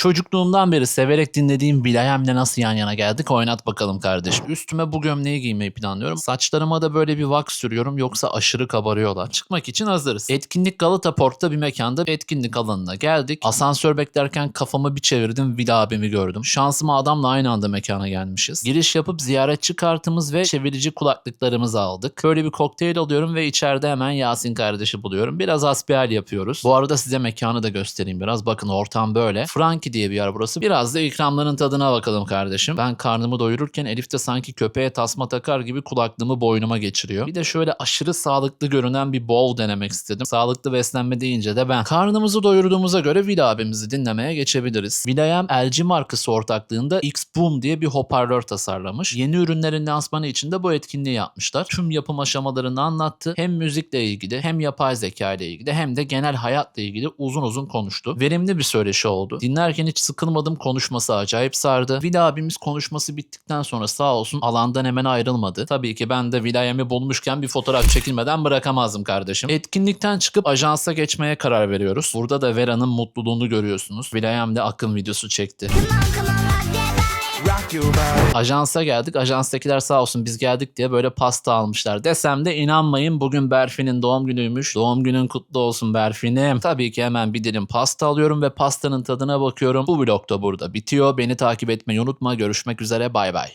Çocukluğumdan beri severek dinlediğim Bilayem'le nasıl yan yana geldik oynat bakalım kardeş. Üstüme bu gömleği giymeyi planlıyorum. Saçlarıma da böyle bir wax sürüyorum yoksa aşırı kabarıyorlar. Çıkmak için hazırız. Etkinlik Galata Port'ta bir mekanda etkinlik alanına geldik. Asansör beklerken kafamı bir çevirdim Vila abimi gördüm. Şansıma adamla aynı anda mekana gelmişiz. Giriş yapıp ziyaretçi kartımız ve çevirici kulaklıklarımızı aldık. Böyle bir kokteyl alıyorum ve içeride hemen Yasin kardeşi buluyorum. Biraz asbihal yapıyoruz. Bu arada size mekanı da göstereyim biraz. Bakın ortam böyle. Frankie diye bir yer burası. Biraz da ikramların tadına bakalım kardeşim. Ben karnımı doyururken Elif de sanki köpeğe tasma takar gibi kulaklığımı boynuma geçiriyor. Bir de şöyle aşırı sağlıklı görünen bir bowl denemek istedim. Sağlıklı beslenme deyince de ben. Karnımızı doyurduğumuza göre Vila abimizi dinlemeye geçebiliriz. Vilayem LG markası ortaklığında X-Boom diye bir hoparlör tasarlamış. Yeni ürünlerin lansmanı için de bu etkinliği yapmışlar. Tüm yapım aşamalarını anlattı. Hem müzikle ilgili hem yapay zeka ile ilgili hem de genel hayatla ilgili uzun uzun konuştu. Verimli bir söyleşi oldu. Dinlerken hiç sıkılmadım konuşması acayip sardı. Vila abimiz konuşması bittikten sonra sağ olsun alandan hemen ayrılmadı. Tabii ki ben de Vilayem'i bulmuşken bir fotoğraf çekilmeden bırakamazdım kardeşim. Etkinlikten çıkıp ajansa geçmeye karar veriyoruz. Burada da Vera'nın mutluluğunu görüyorsunuz. Vilayem de akım videosu çekti. Rock your body. Ajansa geldik. Ajanstakiler sağ olsun biz geldik diye böyle pasta almışlar. Desem de inanmayın bugün Berfin'in doğum günüymüş. Doğum günün kutlu olsun Berfin'im. Tabii ki hemen bir dilim pasta alıyorum ve pastanın tadına bakıyorum. Bu vlog da burada bitiyor. Beni takip etmeyi unutma. Görüşmek üzere bay bay.